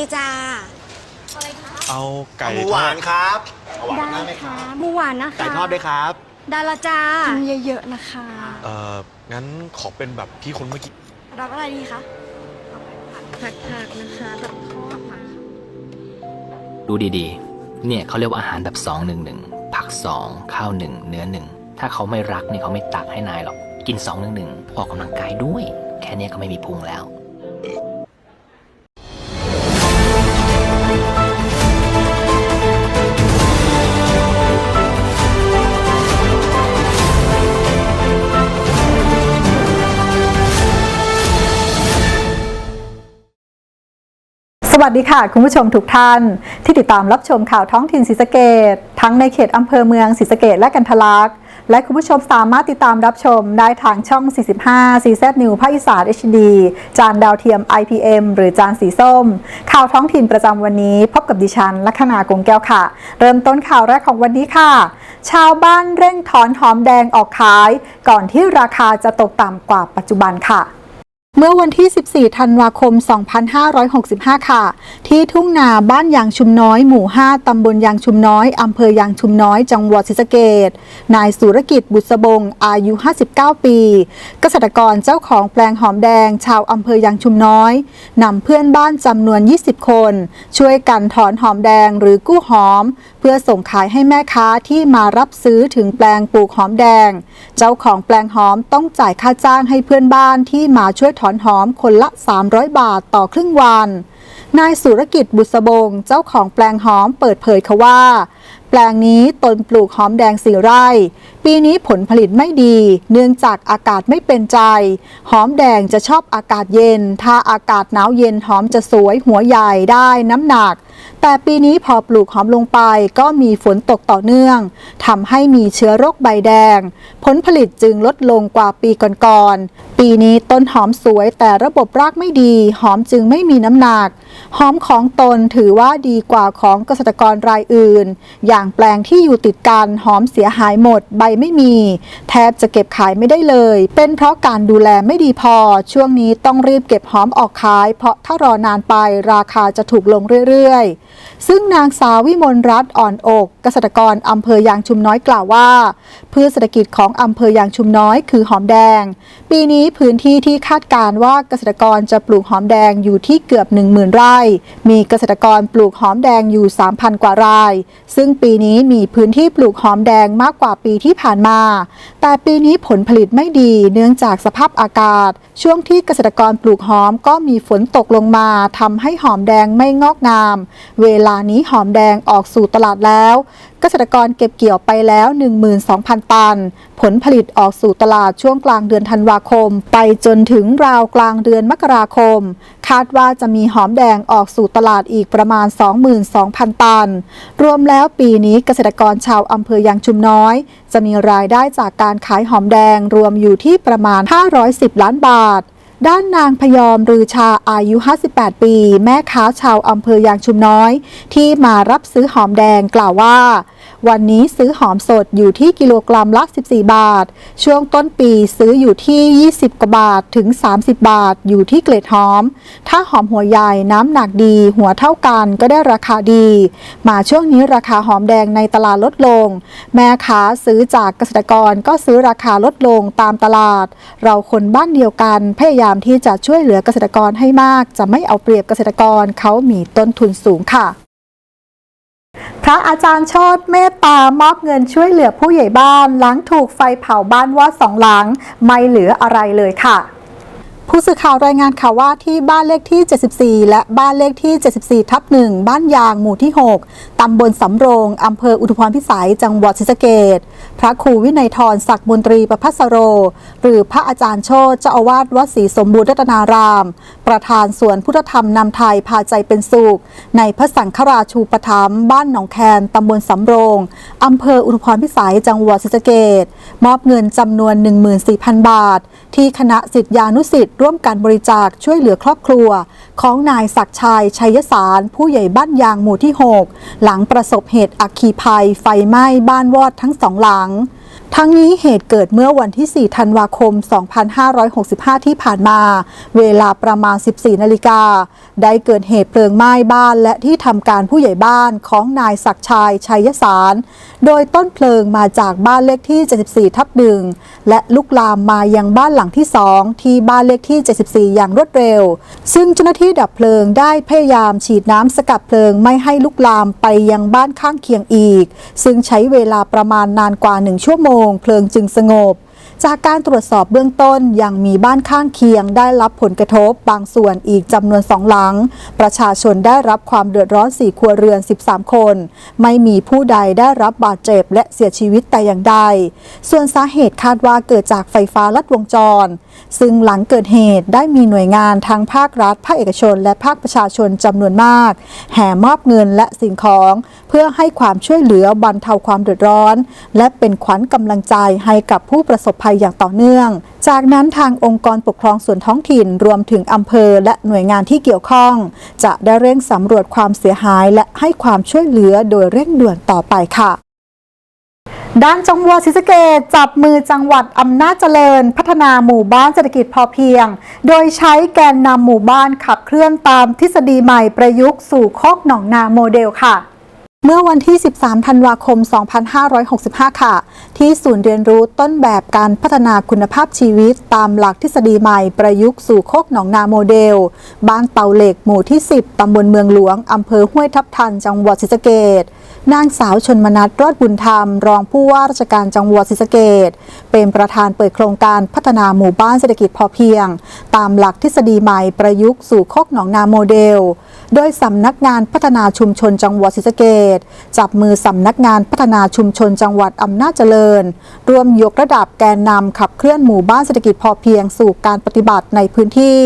ดีจ้าเอาไก่หมูทหอวาดนครับเอาหวานได้ได้ไหมคค่ะรับหมูหวานนะคะไก่ทอดด้วยครับได้ละจ้ากิกินเยอะๆนะคะ เอ่องั้นขอเป็นแบบพี่คนเมื่อกี้รับอะไรดีคะผัดผักนะคะกับทอดมาดูดีๆ เนี่ยเขาเรียกว่าอาหารแบบ2 1 1ผัก2ข้าว1เนื้อ1ถ้าเขาไม่รักเนี่ยเขาไม่ตักให้นายหรอก กิน2 1 1ออกกำลังกายด้วย แค่เนี้ยก็ไม่มีพุงแล้ว วัสดีค่ะ คุณผู้ชมทุกท่าน ที่ติดตามรับชมข่าวท้องถิ่นศรีสะเกดทั้งในเขตอำเภอเมืองศรีสะเกดและกันทะลักและคุณผู้ชมสามารถติดตามรับชมได้ทางช่อง 45 CZ New ภาคอีสาน HD จานดาวเทียม IPM หรือจานสีส้ม ข่าวท้องถิ่นประจำวันนี้ พบกับดิฉัน ลัคนากงแก้วค่ะ เริ่มต้นข่าวแรกของวันนี้ค่ะ ชาวบ้านเร่งถอนหอมแดงออกขาย ก่อนที่ราคาจะตกต่ำกว่าปัจจุบันค่ะ เมื่อวันที่ 14 ธันวาคม 2565 ค่ะ ที่ทุ่งนาบ้านยางชุมน้อย หมู่ 5 ตำบลยางชุมน้อย อำเภอยางชุมน้อย จังหวัดศรีสะเกดนายสุรกิจบุษบง อายุ 59 ปี เกษตรกรเจ้าของแปลงหอมแดง ชาวอำเภอยางชุมน้อย นำเพื่อนบ้านจำนวน 20 คน ช่วยกันถอนหอมแดงหรือกู้หอม เพื่อส่งขายให้แม่ค้าที่มารับซื้อถึงแปลงปลูกหอมแดง เจ้าของแปลงหอมต้องจ่ายค่าจ้างให้เพื่อนบ้านที่มาช่วยถอนหอมคนละ 300 บาทต่อครึ่งวันนายสุรกิจบุษบงเจ้าของแปลงหอมเปิดเผยค่ะว่า แปลงนี้ตนปลูกหอมแดงสี่ไร่ ปีนี้ผลผลิตไม่ดี เนื่องจากอากาศไม่เป็นใจ หอมแดงจะชอบอากาศเย็น ถ้าอากาศหนาวเย็นหอมจะสวยหัวใหญ่ได้น้ำหนัก แต่ปีนี้พอปลูกหอมลงไปก็มีฝนตกต่อเนื่องทำให้มีเชื้อโรคใบแดง ผลผลิตจึงลดลงกว่าปีก่อนๆ ปีนี้ต้นหอมสวยแต่ระบบรากไม่ดี หอมจึงไม่มีน้ำหนัก หอมของตนถือว่าดีกว่าของเกษตรกรรายอื่น อย่างแปลงที่อยู่ติดกันหอมเสียหายหมด ใบไม่มี แทบจะเก็บขายไม่ได้เลย เป็นเพราะการดูแลไม่ดีพอ ช่วงนี้ต้องรีบเก็บหอมออกขาย เพราะถ้ารอนานไปราคาจะถูกลงเรื่อยๆซึ่งนางสาววิมลรัตน์อ่อนอกเกษตรกรอำเภอยางชุมน้อยกล่าวว่า พืชเศรษฐกิจของอำเภอยางชุมน้อยคือหอมแดง ปีนี้พื้นที่ที่คาดการณ์ว่าเกษตรกรจะปลูกหอมแดงอยู่ที่เกือบ 10,000 ไร่ มีเกษตรกรปลูกหอมแดงอยู่ 3,000 กว่าราย ซึ่งปีนี้มีพื้นที่ปลูกหอมแดงมากกว่าปีที่ผ่านมา แต่ปีนี้ผลผลิตไม่ดีเนื่องจากสภาพอากาศ ช่วงที่เกษตรกรปลูกหอมก็มีฝนตกลงมาทำให้หอมแดงไม่งอกงามเวลานี้หอมแดงออกสู่ตลาดแล้ว เกษตรกรเก็บเกี่ยวไปแล้ว 12,000 ตัน ผลผลิตออกสู่ตลาดช่วงกลางเดือนธันวาคม ไปจนถึงราวกลางเดือนมกราคม คาดว่าจะมีหอมแดงออกสู่ตลาดอีกประมาณ 22,000 ตัน รวมแล้วปีนี้เกษตรกรชาวอำเภอยางชุมน้อย จะมีรายได้จากการขายหอมแดงรวมอยู่ที่ประมาณ 510 ล้านบาท ด้านนางพยอมรือชาอายุ 58 ปี แม่ค้าชาวอำเภอยางชุมน้อย ที่มารับซื้อหอมแดงกล่าวว่า วันนี้ซื้อหอมสดอยู่ที่กิโลกรัมละ 14 บาท ช่วงต้นปีซื้ออยู่ที่ 20 กว่าบาทถึง 30 บาท อยู่ที่เกล็ดหอม ถ้าหอมหัวใหญ่น้ำหนักดีหัวเท่ากันก็ได้ราคาดี มาช่วงนี้ราคาหอมแดงในตลาดลดลง แม่ค้าซื้อจากเกษตรกรก็ซื้อราคาลดลงตามตลาด เราคนบ้านเดียวกันพยายามที่จะช่วยเหลือเกษตรกรให้มาก จะไม่เอาเปรียบเกษตรกรเขามีต้นทุนสูงค่ะ พระอาจารย์ชดเมตตามอบเงินช่วยเหลือผู้ใหญ่บ้านหลังถูกไฟเผาบ้านวอดสองหลัง ไม่เหลืออะไรเลยค่ะ ผู้สื่อข่าวรายงานข่าวว่าที่บ้านเลขที่ 74 และบ้านเลขที่ 74 ทับ1บ้านยางหมู่ที่ 6 ตำบลสำโรงอำเภออุทุพรพิสัย จังหวัดศรีสะเกดพระครูวินัยทรศักดิ์มนตรีประพัสโร หรือพระอาจารย์โชตเจ้าอาวาสวัดศรีสมบูรณ์รัตนาราม ประธานส่วนพุทธธรรมนำไทยพาใจเป็นสุข ในพระสังฆราชูปถัมภ์บ้านหนองแคนตำบลสำโรงอำเภออุทุพรพิสัย จังหวัดศรีสะเกดมอบเงินจำนวน 14,000 บาท ที่คณะสิทธิานุสิทธิร่วมกันบริจาคช่วยเหลือครอบครัว ของนายศักชัยชัยสาร ผู้ใหญ่บ้านยางหมู่ที่ 6 หลังประสบเหตุอัคคีภัย ไฟไหม้บ้านวอดทั้งสองหลัง ทั้งนี้เหตุเกิดเมื่อวันที่ 4 ธันวาคม 2565 ที่ผ่านมา เวลาประมาณ 14 นาฬิกา ได้เกิดเหตุเพลิงไหม้บ้านและที่ทำการผู้ใหญ่บ้านของนายศักชัยชัยสาร โดยต้นเพลิงมาจากบ้านเลขที่ 74 ทับหนึ่งและลุกลามมายังบ้านหลังที่ 2 ที่บ้านเลขที่ 74 อย่างรวดเร็ว ซึ่งเจ้าหน้าที่ดับเพลิงได้พยายามฉีดน้ำสกัดเพลิงไม่ให้ลุกลามไปยังบ้านข้างเคียงอีก ซึ่งใช้เวลาประมาณนานกว่า 1 ชั่วโมงเพลิงจึงสงบ จากการตรวจสอบเบื้องต้นยังมีบ้านข้างเคียงได้รับผลกระทบบางส่วนอีกจำนวนสองหลัง ประชาชนได้รับความเดือดร้อน4ครัวเรือน 13 คน ไม่มีผู้ใดได้รับบาดเจ็บและเสียชีวิตแต่อย่างใด ส่วนสาเหตุคาดว่าเกิดจากไฟฟ้าลัดวงจรซึ่งหลังเกิดเหตุได้มีหน่วยงานทั้งภาครัฐ ภาคเอกชน และภาคประชาชนจำนวนมาก แห่มอบเงินและสิ่งของ เพื่อให้ความช่วยเหลือบรรเทาความเดือดร้อน และเป็นขวัญกำลังใจให้กับผู้ประสบภัยอย่างต่อเนื่อง จากนั้นทางองค์กรปกครองส่วนท้องถิ่นรวมถึงอำเภอและหน่วยงานที่เกี่ยวข้อง จะได้เร่งสำรวจความเสียหายและให้ความช่วยเหลือโดยเร่งด่วนต่อไปค่ะ ด้านจังหวัดศรีสะเกษจับมือจังหวัดอำนาจเจริญ พัฒนาหมู่บ้านเศรษฐกิจพอเพียง โดยใช้แกนนำหมู่บ้านขับเคลื่อนตามทฤษฎีใหม่ประยุกต์สู่โคกหนองนาโมเดลค่ะเมื่อวันที่ 13 ธันวาคม 2565 ค่ะ ที่ศูนย์เรียนรู้ต้นแบบการพัฒนาคุณภาพชีวิตตามหลักทฤษฎีใหม่ประยุกต์สู่โคกหนองนาโมเดล บ้านเตาเหล็กหมู่ที่ 10 ตำบลเมืองหลวง อำเภอห้วยทับทัน จังหวัดศรีสะเกษ นางสาวชนมนัทรอดบุญธรรม รองผู้ว่าราชการจังหวัดศรีสะเกดเป็นประธานเปิดโครงการพัฒนาหมู่บ้านเศรษฐกิจพอเพียง ตามหลักทฤษฎีใหม่ประยุกต์สู่โคกหนองนาโมเดล โดยสำนักงานพัฒนาชุมชนจังหวัดศรีสะเกษจับมือสำนักงานพัฒนาชุมชนจังหวัดอำนาจเจริญร่วมยกระดับแกนนำขับเคลื่อนหมู่บ้านเศรษฐกิจพอเพียงสู่การปฏิบัติในพื้นที่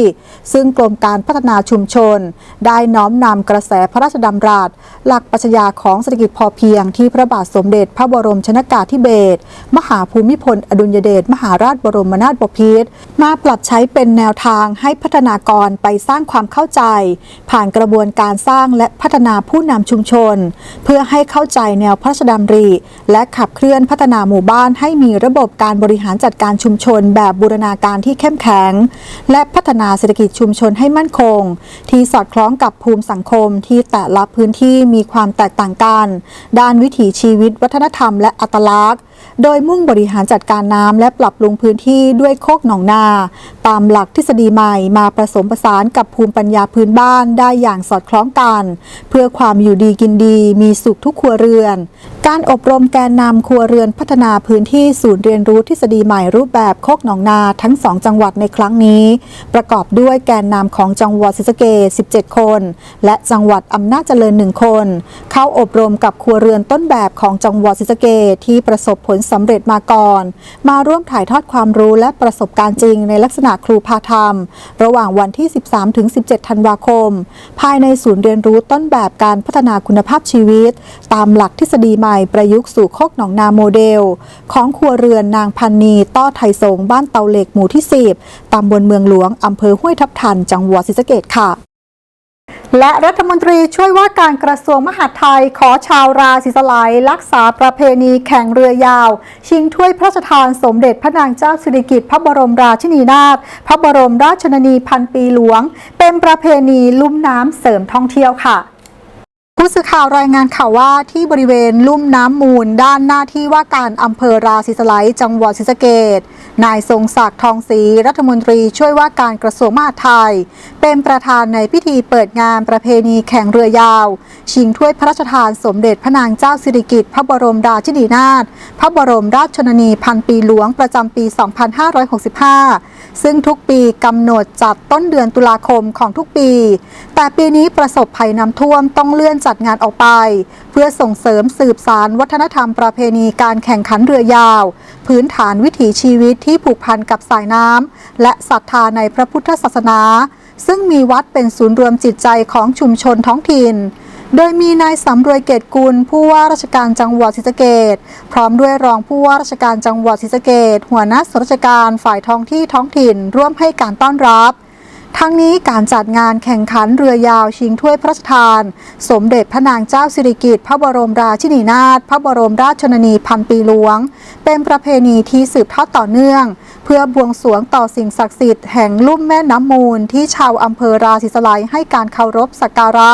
ซึ่งกรมการพัฒนาชุมชน ได้น้อมนำกระแสพระราชดำรัส หลักปรัชญาของเศรษฐกิจพอเพียงที่พระบาทสมเด็จพระบรมชนากาธิเบศรมหาภูมิพลอดุลยเดชมหาราชบรมนาถบพิตรมาปรับใช้เป็นแนวทางให้พัฒนากรไปสร้างความเข้าใจ ผ่านกระบบวนการสร้างและพัฒนาผู้นำชุมชน เพื่อให้เข้าใจแนวพระราชดำริ และขับเคลื่อนพัฒนาหมู่บ้านให้มีระบบการบริหารจัดการชุมชน แบบบูรณาการที่เข้มแข็ง และพัฒนาเศรษฐกิจชุมชนให้มั่นคง ที่สอดคล้องกับภูมิสังคมที่แต่ละพื้นที่มีความแตกต่างกัน ด้านวิถีชีวิตวัฒนธรรมและอัตลักษณ์ โดยมุ่งบริหารจัดการน้ำและปรับปรุงพื้นที่ด้วยโคกหนองนา ตามหลักทฤษฎีใหม่มาผสมผสานกับภูมิปัญญาพื้นบ้านได้อย่างสอดคล้องกัน เพื่อความอยู่ดีกินดีมีสุขทุกครัวเรือน การอบรมแกนนำครัวเรือนพัฒนาพื้นที่ศูนย์เรียนรู้ทฤษฎีใหม่รูปแบบโคกหนองนาทั้ง 2 จังหวัดในครั้งนี้ ประกอบด้วยแกนนำของจังหวัดศรีสะเกษ17 คน และจังหวัดอำนาจเจริญ 1 คน เข้าอบรมกับครัวเรือนต้นแบบของจังหวัดศรีสะเกษที่ประสบผลสำเร็จมาก่อน มาร่วมถ่ายทอดความรู้และประสบการณ์จริงในลักษณะครูพาธรรม ระหว่างวันที่ 13-17 ธันวาคม ภายในศูนย์เรียนรู้ต้นแบบการพัฒนาคุณภาพชีวิต ตามหลักทฤษฎีใหม่ประยุกต์สู่โคกหนองนาโมเดล ของครัวเรือนนางพันนีต้อไทยสงบ้านเตาเหล็กหมู่ที่ 10ตำบลเมืองหลวงอำเภอห้วยทับทัน จังหวัดศรีสะเกษค่ะและรัฐมนตรีช่วยว่าการกระทรวงมหาดไทยขอชาวราศีสไลยรักษาประเพณีแข่งเรือยาว ชิงถ้วยพระราชทานสมเด็จพระนางเจ้าสิริกิติ์พระบรมราชินีนาถพระบรมราชชนนีพันปีหลวง เป็นประเพณีลุ่มน้ำเสริมท่องเที่ยวค่ะ ผู้สื่อข่าวรายงานข่าวว่าที่บริเวณลุ่มน้ำมูล ด้านหน้าที่ว่าการอำเภอราศีสไลยจังหวัดศรีสะเกษ นายทรงศักดิ์ทองศรีรัฐมนตรีช่วยว่าการกระทรวงมหาดไทย เป็นประธานในพิธีเปิดงานประเพณีแข่งเรือยาว ชิงถ้วยพระราชทานสมเด็จพระนางเจ้าสิริกิติ์พระบรมราชินีนาถพระบรมราชชนนีพันปีหลวงประจำปี 2565 ซึ่งทุกปีกำหนดจัดต้นเดือนตุลาคมของทุกปี แต่ปีนี้ประสบภัยน้ำท่วมต้องเลื่อนจัดงานออกไป เพื่อส่งเสริมสืบสารวัฒนธรรมประเพณีการแข่งขันเรือยาว พื้นฐานวิถีชีวิตที่ผูกพันกับสายน้ำและศรัทธาในพระพุทธศาสนา ซึ่งมีวัดเป็นศูนย์รวมจิตใจของชุมชนท้องถิ่น โดยมีนายสำรวยเกตกุล ผู้ว่าราชการจังหวัดศรีสะเกดพร้อมด้วยรองผู้ว่าราชการจังหวัดศรีสะเกดหัวหน้าส่วนราชการฝ่ายท้องที่ท้องถิ่นร่วมให้การต้อนรับ ทั้งนี้การจัดงานแข่งขันเรือยาวชิงถ้วยพระราชทาน สมเด็จพระนางเจ้าสิริกิติ์พระบรมราชินีนาถพระบรมราชชนนีพันปีหลวง เป็นประเพณีที่สืบทอดต่อเนื่องเพื่อบวงสรวงต่อสิ่งศักดิ์สิทธิ์แห่งลุ่มแม่น้ำมูลที่ชาวอำเภอราศีสไลยให้การเคารพสักการะ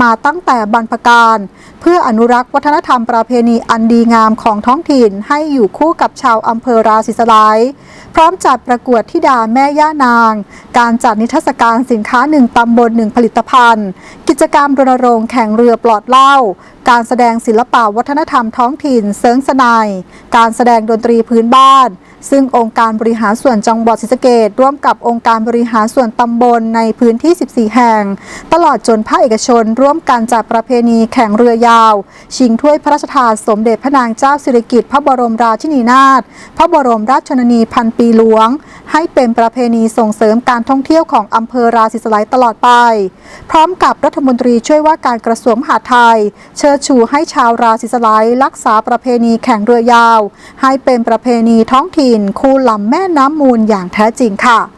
มาตั้งแต่บรรพการ เพื่ออนุรักษ์วัฒนธรรมประเพณีอันดีงามของท้องถิ่นให้อยู่คู่กับชาวอำเภอราศีสไลยพร้อมจัดประกวดธิดาแม่ย่านาง การจัดนิทรรศการสินค้าหนึ่งตำบลหนึ่งผลิตภัณฑ์ กิจกรรมรณรงค์แข่งเรือปลอดเหล้าการแสดงศิลปะวัฒนธรรมท้องถิ่นเซิงสนายการแสดงดนตรีพื้นบ้าน ซึ่งองค์การบริหารส่วนจังหวัดศรีสะเกดร่วมกับองค์การบริหารส่วนตำบลในพื้นที่ 14 แห่ง ตลอดจนภาคเอกชน ร่วมกันจัดประเพณีแข่งเรือยาว ชิงถ้วยพระราชทานสมเด็จพระนางเจ้าสิริกิติ์พระบรมราชินีนาถพระบรมราชชนนีพันปีหลวง ให้เป็นประเพณีส่งเสริมการท่องเที่ยวของอำเภอราศีสไลยตลอดไป พร้อมกับรัฐมนตรีช่วยว่าการกระทรวงมหาดไทย เชิดชูให้ชาวราศีสไลยรักษาประเพณีแข่งเรือยาว ให้เป็นประเพณีท้องถิ่น คู่ลำแม่น้ำมูลอย่างแท้จริงค่ะ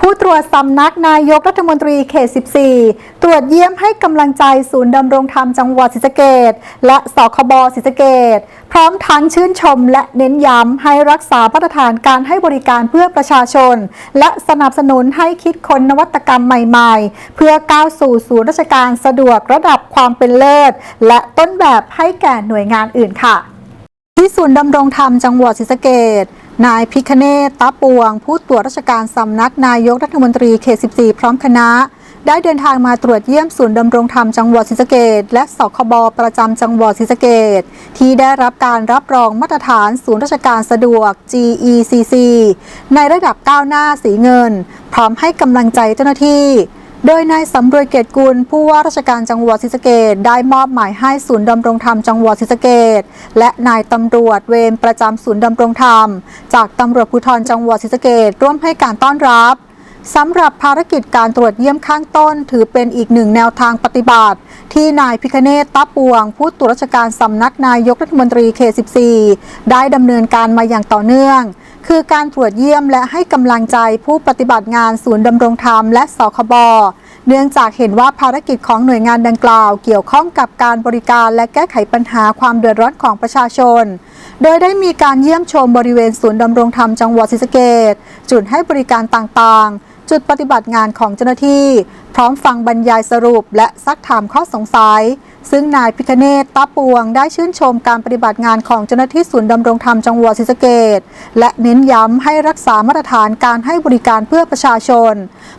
ผู้ตรวจสำนักนายกรัฐมนตรีเขต 14 ตรวจเยี่ยมให้กำลังใจศูนย์ดำรงธรรมจังหวัดศรีสะเกดและสคบศรีสะเกดพร้อมทั้งชื่นชมและเน้นย้ำให้รักษามาตรฐานการให้บริการเพื่อประชาชน และสนับสนุนให้คิดค้นนวัตกรรมใหม่ๆ เพื่อก้าวสู่ศูนย์ราชการสะดวกระดับความเป็นเลิศ และต้นแบบให้แก่หน่วยงานอื่นค่ะ ที่ศูนย์ดำรงธรรมจังหวัดศรีสะเกด นายพิคเนตตาปวง ผู้ตรวจราชการสำนักนายกรัฐมนตรีเขต 14 พร้อมคณะ ได้เดินทางมาตรวจเยี่ยมศูนย์ดำรงธรรมจังหวัดศรีสะเกดและสคบประจำจังหวัดศรีสะเกดที่ได้รับการรับรองมาตรฐานศูนย์ราชการสะดวก GECC ในระดับก้าวหน้าสีเงิน พร้อมให้กำลังใจเจ้าหน้าที่ โดยนายสำรวยเกตกุลผู้ว่าราชการจังหวัดศรีสะเกดได้มอบหมายให้ศูนย์ดำรงธรรมจังหวัดศรีสะเกดและนายตำรวจเวรประจำศูนย์ดำรงธรรม จากตำรวจภูธรจังหวัดศรีสะเกดร่วมให้การต้อนรับสำหรับภารกิจการตรวจเยี่ยมข้างต้น ถือเป็นอีกหนึ่งแนวทางปฏิบัติ ที่นายพิคเนตตับปวง ผู้ตรวจราชการสำนักนายกรัฐมนตรีเขต 14 ได้ดำเนินการมาอย่างต่อเนื่อง คือการตรวจเยี่ยมและให้กำลังใจผู้ปฏิบัติงานศูนย์ดำรงธรรมและสคบเนื่องจากเห็นว่าภารกิจของหน่วยงานดังกล่าว เกี่ยวข้องกับการบริการและแก้ไขปัญหาความเดือดร้อนของประชาชน โดยได้มีการเยี่ยมชมบริเวณศูนย์ดำรงธรรมจังหวัดศรีสะเกดจุดให้บริการต่างๆ จุดปฏิบัติงานของเจ้าหน้าที่ พร้อมฟังบรรยายสรุปและซักถามข้อสงสัย ซึ่งนายพิคเนตตาปวงได้ชื่นชมการปฏิบัติงานของเจ้าหน้าที่ศูนย์ดำรงธรรมจังหวัดศรีสะเกดและเน้นย้ำให้รักษามาตรฐานการให้บริการเพื่อประชาชน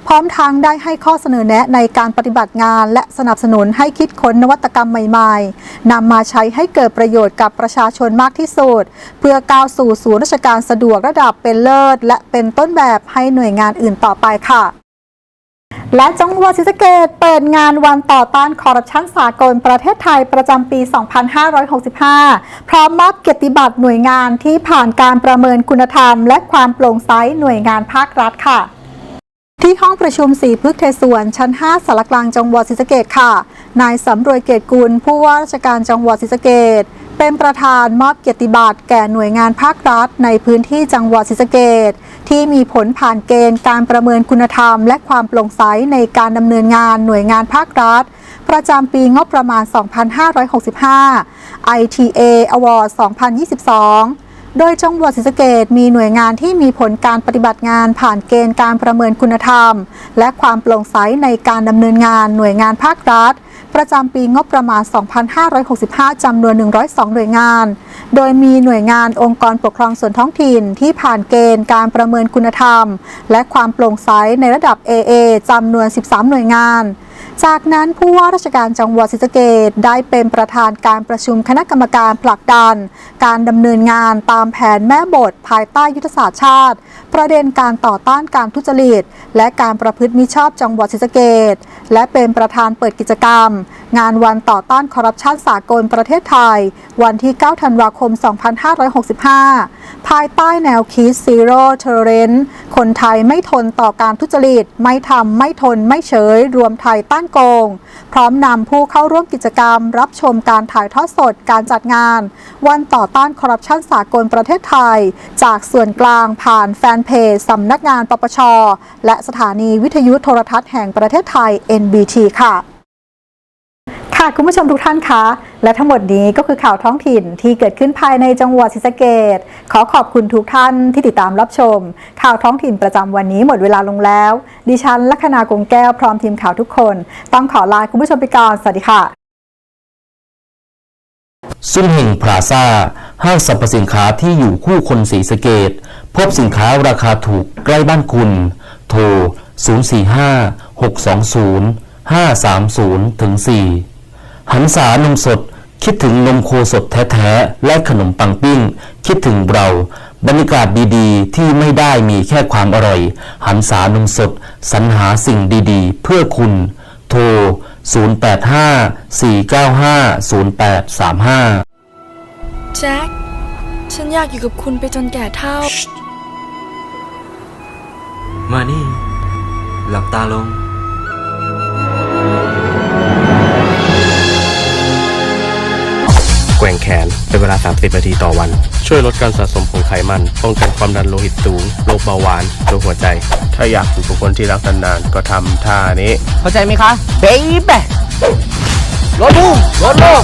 พร้อมทั้งได้ให้ข้อเสนอแนะในการปฏิบัติงาน และสนับสนุนให้คิดค้นนวัตกรรมใหม่ๆนำมาใช้ให้เกิดประโยชน์กับประชาชนมากที่สุด เพื่อก้าวสู่ศูนย์ราชการสะดวกระดับเป็นเลิศ และเป็นต้นแบบให้หน่วยงานอื่นต่อไปค่ะ และจังหวัดศรีสะเกดเปิดงานวันต่อต้านคอร์รัปชันสากลประเทศไทยประจำปี 2565 พร้อมมอบเกียรติบัตรหน่วยงานที่ผ่านการประเมินคุณธรรม และความโปร่งใสหน่วยงานภาครัฐค่ะที่ห้องประชุมสีพฤกษ์เทศวรชั้น 5สารกลางจังหวัดศรีสะเกดค่ะ นายสำรวยเกตกุลผู้ว่าราชการจังหวัดศรีสะเกด เป็นประธานมอบเกียรติบัตรแก่หน่วยงานภาครัฐ ในพื้นที่จังหวัดศรีสะเกดที่มีผลผ่านเกณฑ์การประเมินคุณธรรม และความโปร่งใสในการดำเนินงานหน่วยงานภาครัฐ ประจำปีงบประมาณ 2565 ITA Award 2022โดยจังหวัดศรีสะเกดมีหน่วยงานที่มีผลการปฏิบัติงานผ่านเกณฑ์การประเมินคุณธรรม และความโปร่งใสในการดำเนินงานหน่วยงานภาครัฐ ประจำปีงบประมาณ 2565 จำนวน 102 หน่วยงาน โดยมีหน่วยงานองค์กรปกครองส่วนท้องถิ่นที่ผ่านเกณฑ์การประเมินคุณธรรม และความโปร่งใสในระดับ AA จำนวน 13 หน่วยงาน จากนั้นผู้ว่าราชการจังหวัดศรีสะเกดได้เป็นประธานการประชุมคณะกรรมการผลักดัน การดำเนินงานตามแผนแม่บทภายใต้ยุทธศาสตร์ชาติ ประเด็นการต่อต้านการทุจริต และการประพฤติมิชอบจังหวัดศรีสะเกดและเป็นประธานเปิดกิจกรรม งานวันต่อต้านคอร์รัปชันสากลประเทศไทย วันที่ 9 ธันวาคม 2565 ภายใต้แนวคิด Zero Tolerance คนไทยไม่ทนต่อการทุจริต ไม่ทำไม่ทนไม่เฉย รวมไทยต้านโกง พร้อมนำผู้เข้าร่วมกิจกรรม รับชมการถ่ายทอดสดการจัดงาน วันต่อต้านคอร์รัปชันสากลประเทศไทย จากส่วนกลางผ่านแฟนเพจสำนักงานปปช และสถานีวิทยุโทรทัศน์แห่งประเทศไทย NBT ค่ะ ค่ะคุณผู้ชมทุกท่านคะ และทั้งหมดนี้ก็คือข่าวท้องถิ่นที่เกิดขึ้นภายในจังหวัดศรีสะเกดขอขอบคุณทุกท่านที่ติดตามรับชม ข่าวท้องถิ่นประจำวันนี้หมดเวลาลงแล้ว ดิฉันลัคนากงแก้วพร้อมทีมข่าวทุกคน ต้องขอลาคุณผู้ชมไปก่อนสวัสดีค่ะซุ่มเฮงพลาซ่าห้างสรรพสินค้าที่อยู่คู่คนสีสะเกตพบสินค้าราคาถูกใกล้บ้านคุณ โทร 045 620 530ถึง4 หันสานมสด คิดถึงนมโคสดแท้ๆ และขนมปังปิ้ง คิดถึงเรา บรรยากาศดีๆ ที่ไม่ได้มีแค่ความอร่อย หันสานมสด สรรหาสิ่งดีๆ เพื่อคุณ โทร 085-495-0835 แจ็ค ฉันอยากอยู่กับคุณไปจนแก่เท่า มานี่ หลับตาลง ว่งแขนเป็นเวลา 30 นาทีต่อวัน ช่วยลดการสะสมของไขมัน ป้องกันความดันโลหิตสูง โรคเบาหวาน โรคหัวใจ ถ้าอยากอยู่กับคนที่รักนานๆ ก็ทำท่านี้ เข้าใจไหมคะ เบบี้รถบูรถโลก